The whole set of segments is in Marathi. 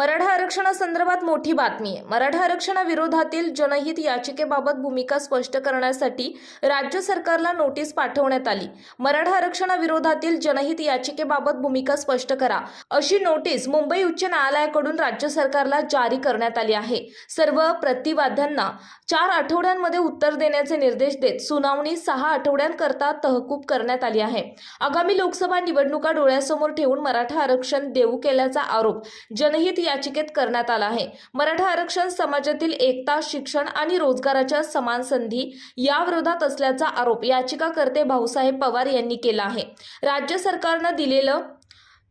मराठा आरक्षणासंदर्भात मोठी बातमी आहे. मराठा आरक्षणाविरोधातील जनहित याचिकेबाबत भूमिका स्पष्ट करण्यासाठी राज्य सरकारला नोटीस पाठवण्यात आली. मराठा आरक्षणाविरोधातील जनहित याचिकेबाबत भूमिका स्पष्ट करा. अशी नोटीस मुंबई उच्च न्यायालयाकडून राज्य सरकारला जारी करण्यात आली आहे. सर्व प्रतिवाद्यांना चार आठवड्यांमध्ये उत्तर देण्याचे निर्देश देत सुनावणी सहा आठवड्यांकरता तहकूब करण्यात आली आहे. आगामी लोकसभा निवडणुका डोळ्यासमोर ठेवून मराठा आरक्षण देऊ केल्याचा आरोप जनहित याचिकेत करण्यात आला आहे. मराठा आरक्षण समाजातील एकता शिक्षण आणि रोजगाराच्या समान संधी याविरोधात असल्याचा आरोप याचिकाकर्ते भाऊसाहेब पवार यांनी केला आहे. राज्य सरकारनं दिलेलं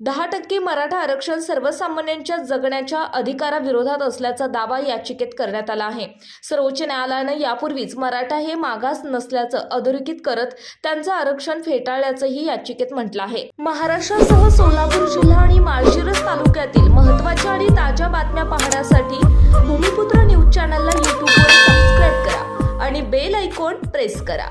दहा टक्के मराठा आरक्षण सर्वसामान्यांच्या जगण्याच्या अधिकाराविरोधात असल्याचा दावा याचिकेत करण्यात आला आहे. सर्वोच्च न्यायालयानं यापूर्वीच मराठा हे मागास नसल्याचं अधोरेखित करत त्यांचं आरक्षण फेटाळल्याचंही याचिकेत म्हटलं आहे. महाराष्ट्रासह सोलापूर महत्त्वाच्या आणि ताज्या बातम्या पाहण्यासाठी भूमिपुत्र न्यूज चॅनलला यूट्यूबवर सबस्क्राईब करा आणि बेल ऐकॉन प्रेस करा.